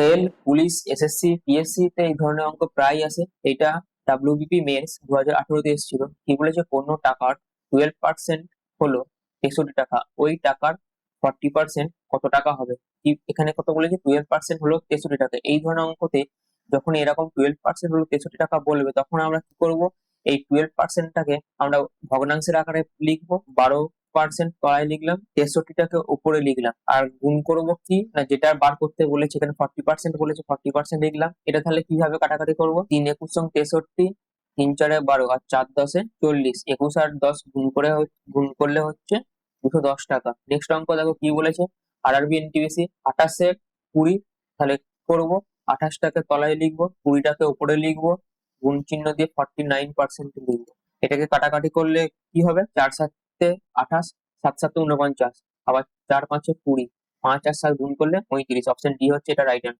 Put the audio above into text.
Rail police SSC PSC তে এই ধরনের অঙ্ক প্রায় আসে। এটা ডাব্লিউবিপি মেন্স দু হাজার আঠারোতে এসেছিল। কি বলেছে? কোনো টাকার টুয়েলভ পার্সেন্ট হলো তেষট্টি টাকা। ওই টাকার ফর্টি পার্সেন্ট কত টাকা হবে? এখানে কত বলেছে? টুয়েলভ পার্সেন্ট হলো তেষট্টি টাকা। এই ধরনের অঙ্কতে যখন এরকম টুয়েলভ পার্সেন্ট হলো তেষট্টি টাকা বলবে, তখন আমরা কি করব? এই টুয়েলভ পার্সেন্টটাকে আমরা ভগ্নাংশের আকারে লিখব। বারো পার্সেন্ট তলায় লিখলাম, তেষট্টিটাকে উপরে লিখলাম। আর গুণ করব কি? না, যেটা বার করতে বলেছে, এখানে ফর্টি পার্সেন্ট বলেছে ফর্টি পার্সেন্ট লিখলাম। এটা তাহলে কীভাবে কাটাকাটি করব? তিন একুশ সঙ্গে তেষট্টি, তিন চারে বারো, আর চার দশে চল্লিশ। একুশ আর দশ গুণ করে গুণ করলে হচ্ছে দুশো দশ টাকা। নেক্সট অঙ্ক দেখো কি বলেছে? আর আরবি এনটিপিসি আঠাশে কুড়ি, তাহলে করব? আঠাশটাকে তলায় লিখব, কুড়িটাকে উপরে লিখব, গুণ চিহ্ন দিয়ে ফর্টি নাইন পার্সেন্ট লিখব। এটাকে কাটাকাটি করলে কি হবে? চার সাতে আঠাশ, সাত, সাতে উনপঞ্চাশ আবার চার, পাঁচে কুড়ি। পাঁচ আর সাত গুণ করলে পঁয়ত্রিশ। অপশন ডি হচ্ছে এটা রাইট